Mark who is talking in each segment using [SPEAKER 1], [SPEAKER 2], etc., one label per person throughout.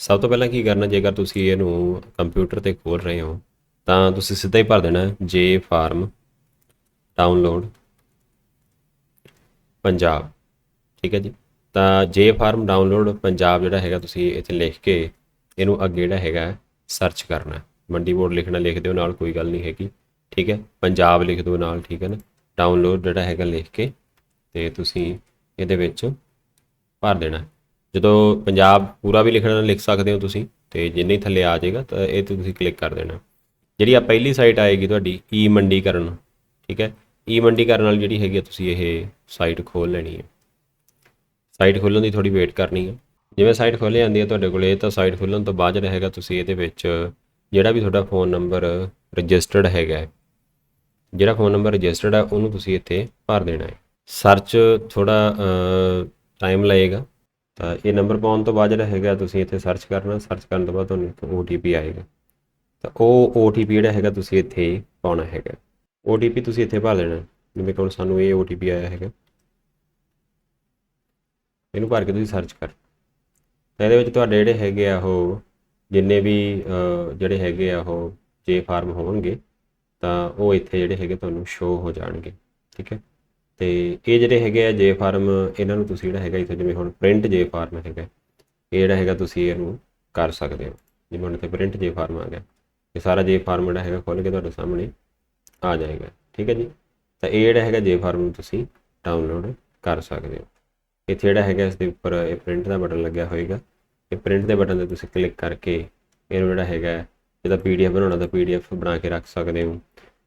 [SPEAKER 1] ਸਭ ਤੋਂ ਪਹਿਲਾਂ ਕੀ ਕਰਨਾ, ਜੇਕਰ ਤੁਸੀਂ ਇਹਨੂੰ ਕੰਪਿਊਟਰ ਤੇ ਖੋਲ ਰਹੇ ਹੋ, ਤਾਂ ਤੁਸੀਂ ਸਿੱਧਾ ਹੀ ਭਰ ਦੇਣਾ ਜੇ ਫਾਰਮ ਡਾਊਨਲੋਡ ਪੰਜਾਬ, ਠੀਕ ਹੈ ਜੀ। ਤਾਂ ਜੇ ਫਾਰਮ ਡਾਊਨਲੋਡ ਪੰਜਾਬ ਜਿਹੜਾ ਹੈਗਾ, ਤੁਸੀਂ ਇੱਥੇ ਲਿਖ ਕੇ ਇਹਨੂੰ ਅੱਗੇ ਜਿਹੜਾ ਹੈਗਾ ਸਰਚ ਕਰਨਾ। ਮੰਡੀ ਬੋਰਡ ਲਿਖਣਾ, ਲਿਖ ਦਿਓ, ਨਾਲ ਕੋਈ ਗੱਲ ਨਹੀਂ ਹੈਗੀ, ਠੀਕ ਹੈ। ਪੰਜਾਬ ਲਿਖ ਦਿਓ ਨਾਲ, ਠੀਕ ਹੈ ਨਾ। ਡਾਊਨਲੋਡ ਜਿਹੜਾ ਹੈਗਾ, ਲਿਖ ਕੇ ਤੇ ਤੁਸੀਂ ਇਹਦੇ ਵਿੱਚ ਭਰ ਦੇਣਾ। ਜਦੋਂ ਪੰਜਾਬ ਪੂਰਾ ਵੀ ਲਿਖਣਾ ਲਿਖ ਸਕਦੇ ਹੋ ਤੁਸੀਂ, ਤੇ ਜਿੰਨੇ ਹੀ ਥੱਲੇ ਆ ਜਾਏਗਾ, ਤਾਂ ਇਹ ਤੇ ਤੁਸੀਂ ਕਲਿੱਕ ਕਰ ਦੇਣਾ। ਜਿਹੜੀ ਆ ਪਹਿਲੀ ਸਾਈਟ ਆਏਗੀ ਤੁਹਾਡੀ ਈ ਮੰਡੀਕਰਨ ਠੀਕ ਹੈ? ਈ ਮੰਡੀਕਰਨ ਨਾਲ ਜਿਹੜੀ ਹੈਗੀ ਆ, ਤੁਸੀਂ ਇਹ ਸਾਈਟ ਖੋਲ ਲੈਣੀ ਹੈ। ਸਾਈਟ ਖੋਲਣ ਦੀ ਥੋੜੀ ਵੇਟ ਕਰਨੀ ਹੈ। ਜਿਵੇਂ ਸਾਈਟ ਖੋਲ ਜਾਂਦੀ ਹੈ ਤੁਹਾਡੇ ਕੋਲੇ ਤਾਂ ਸਾਈਟ ਖੋਲਣ ਤੋਂ ਬਾਅਦ ਜਿਹੜਾ ਹੈਗਾ ਤੁਸੀਂ ਇਹਦੇ ਵਿੱਚ ਜਿਹੜਾ ਵੀ ਤੁਹਾਡਾ ਫੋਨ ਨੰਬਰ ਰਜਿਸਟਰਡ ਹੈਗਾ ਜਿਹੜਾ ਫੋਨ ਨੰਬਰ ਰਜਿਸਟਰਡ ਹੈ, ਉਹਨੂੰ ਤੁਸੀਂ ਇੱਥੇ ਭਰ ਦੇਣਾ ਹੈ। ਸਰਚ ਥੋੜਾ ਟਾਈਮ ਲਏਗਾ। ਤਾਂ ਇਹ ਨੰਬਰ ਪਾਉਣ ਤੋਂ ਬਾਅਦ ਜਿਹੜਾ ਹੈਗਾ ਤੁਸੀਂ ਇੱਥੇ ਸਰਚ ਕਰਨਾ ਸਰਚ ਕਰਨ ਤੋਂ ਬਾਅਦ ਤੁਹਾਨੂੰ ਇੱਕ OTP ਆਏਗਾ। ਤਾਂ ਉਹ OTP ਜਿਹੜਾ ਹੈਗਾ ਤੁਸੀਂ ਇੱਥੇ ਪਾਉਣਾ ਹੈਗਾ। OTP ਤੁਸੀਂ ਇੱਥੇ ਭਰ ਦੇਣਾ। ਜਿਵੇਂ ਕਿ ਹੁਣ ਸਾਨੂੰ ਇਹ OTP ਆਇਆ ਹੈਗਾ। ਇਹਨੂੰ ਭਰ ਕੇ ਤੁਸੀਂ ਸਰਚ ਕਰ। ਤਾਂ ਇਹਦੇ ਵਿੱਚ ਤੁਹਾਡੇ ਜਿਹੜੇ ਹੈਗੇ ਆ ਉਹ, ਜਿੰਨੇ ਵੀ ਜਿਹੜੇ ਹੈਗੇ ਆ ਉਹ ਜੇ ਫਾਰਮ ਹੋਣਗੇ, ਤਾਂ ਉਹ ਇੱਥੇ ਜਿਹੜੇ ਹੈਗੇ ਤੁਹਾਨੂੰ ਸ਼ੋ ਹੋ ਜਾਣਗੇ। ਠੀਕ ਹੈ? ਤੇ ਇਹ ਜਿਹੜੇ ਹੈਗੇ ਆ ਜੇ ਫਾਰਮ, ਇਹਨਾਂ ਨੂੰ ਤੁਸੀਂ ਜਿਹੜਾ ਹੈਗਾ ਇੱਥੇ ਜਿਵੇਂ ਹੁਣ ਪ੍ਰਿੰਟ ਜੇ ਫਾਰਮ ਹੈਗਾ, ਇਹ ਜਿਹੜਾ ਹੈਗਾ ਤੁਸੀਂ ਇਹਨੂੰ ਕਰ ਸਕਦੇ ਹੋ। ਜਿਵੇਂ ਹੁਣ ਇੱਥੇ ਪ੍ਰਿੰਟ ਜੇ ਫਾਰਮ ਆ ਗਿਆ ਇਹ ਸਾਰਾ ਜੇ ਫਾਰਮ ਜਿਹੜਾ ਹੈਗਾ ਖੋਲ ਕੇ ਤੁਹਾਡੇ ਸਾਹਮਣੇ ਆ ਜਾਏਗਾ, ਠੀਕ ਹੈ ਜੀ? ਤਾਂ ਇਹ ਜਿਹੜਾ ਹੈਗਾ ਜੇ ਫਾਰਮ ਨੂੰ ਤੁਸੀਂ ਡਾਊਨਲੋਡ ਕਰ ਸਕਦੇ ਹੋ। ਇੱਥੇ ਜਿਹੜਾ ਹੈਗਾ ਇਸ ਦੇ ਉੱਪਰ ਇਹ ਪ੍ਰਿੰਟ ਦਾ ਬਟਨ ਲੱਗਿਆ ਹੋਏਗਾ, ਇਹ ਪ੍ਰਿੰਟ ਦੇ ਬਟਨ ਤੇ ਤੁਸੀਂ ਕਲਿੱਕ ਕਰਕੇ ਇਹਨੂੰ ਜਿਹੜਾ ਹੈਗਾ ਜਿਹਦਾ ਪੀਡੀਐਫ ਬਣਾਉਣਾ, ਤਾਂ ਪੀਡੀਐਫ ਬਣਾ ਕੇ ਰੱਖ ਸਕਦੇ ਹੋ।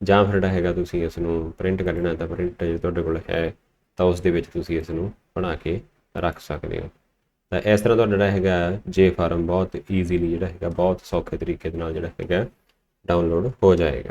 [SPEAKER 1] ਜਾਂ ਫਿਰ ਜਿਹੜਾ ਹੈਗਾ ਤੁਸੀਂ ਇਸ ਨੂੰ ਪ੍ਰਿੰਟ ਕੱਢਣਾ ਤਾਂ ਪ੍ਰਿੰਟ ਜੇ ਤੁਹਾਡੇ ਕੋਲ ਹੈ, ਤਾਂ ਉਸ ਦੇ ਵਿੱਚ ਤੁਸੀਂ ਇਸ ਨੂੰ ਬਣਾ ਕੇ ਰੱਖ ਸਕਦੇ ਹੋ। ਤਾਂ ਇਸ ਤਰ੍ਹਾਂ ਤੁਹਾਡਾ ਜਿਹੜਾ ਹੈਗਾ ਜੇ ਫਾਰਮ ਬਹੁਤ ਈਜ਼ੀਲੀ ਜਿਹੜਾ ਹੈਗਾ, ਬਹੁਤ ਸੌਖੇ ਤਰੀਕੇ ਦੇ ਨਾਲ ਜਿਹੜਾ ਹੈਗਾ ਡਾਊਨਲੋਡ ਹੋ ਜਾਏਗਾ।